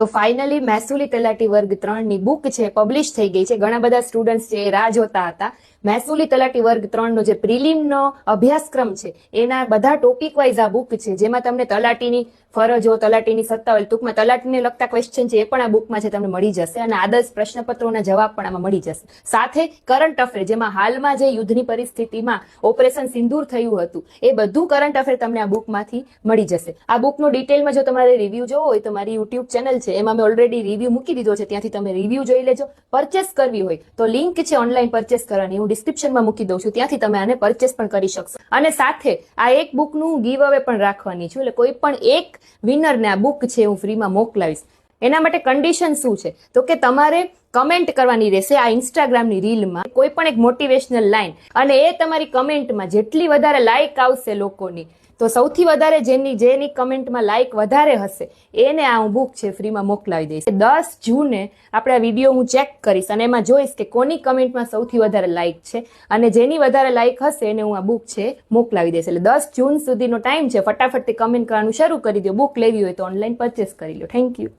તો ફાઇનલી મહેસૂલી તલાટી વર્ગ ત્રણની બુક છે પબ્લિશ થઈ ગઈ છે. ઘણા બધા સ્ટુડન્ટ્સ છે રાહ જોતા હતા. મહેસૂલી તલાટી વર્ગ ત્રણનો જે પ્રિલિમનો અભ્યાસક્રમ છે, એના બધા ટોપિક વાઇઝ આ બુક છે. જેમાં તમને તલાટીની ફરજો, તલાટીની સત્તાવલ ટૂંકમાં તલાટીને લગતા ક્વેશ્ચન છે, એ પણ આ બુકમાં છે, તમને મળી જશે. અને આદર્શ પ્રશ્નપત્રોના જવાબ પણ આમાં મળી જશે. સાથે કરંટ અફેર જેમાં હાલમાં જે યુદ્ધની પરિસ્થિતિમાં ઓપરેશન સિંદૂર થયું હતું, એ બધું કરંટ અફેર તમને આ બુકમાંથી મળી જશે. આ બુકનો ડિટેલમાં જો તમારે રિવ્યુ જોવો હોય, તો મારી યુટ્યુબ ચેનલ છે એમાં મેં ઓલરેડી રિવ્યુ મૂકી દીધો છે. ત્યાંથી તમે રિવ્યુ જોઈ લેજો. પરચેસ કરવી હોય તો લિંક છે ઓનલાઈન પરચેસ કરવાની. હું ડિસ્ક્રિપ્શનમાં મૂકી દઉં છું. ત્યાંથી તમે આને પરચેસ પણ કરી શકશો. અને સાથે આ એક બુકનું ગીવ અવે પણ રાખવાની છું. એટલે કોઈ પણ એક વિનરને આ બુક છે હું ફ્રીમાં મોકલાવીશ. એના માટે કન્ડિશન શું છે? તો કે તમારે કમેન્ટ કરવાની રહેશે આ ઇન્સ્ટાગ્રામની રીલમાં કોઈ પણ એક મોટિવેશનલ લાઇન અને એ તમારી કમેન્ટમાં જેટલી વધારે લાઇક આવશે લોકોની, તો સૌથી વધારે જેની જેની કમેન્ટમાં લાઇક વધારે હશે, એને આ હું બુક છે ફ્રીમાં મોકલાવી દઈશ. દસ જૂને આપણે આ વીડિયો હું ચેક કરીશ અને એમાં જોઈશ કે કોની કમેન્ટમાં સૌથી વધારે લાઇક છે અને જેની વધારે લાઇક હશે એને હું આ બુક છે મોકલાવી દઈશ. એટલે દસ જૂન સુધીનો ટાઈમ છે. ફટાફટથી કમેન્ટ કરવાનું શરૂ કરી દો બુક લેવી હોય તો ઓનલાઈન પરચેસ કરી લો. Thank you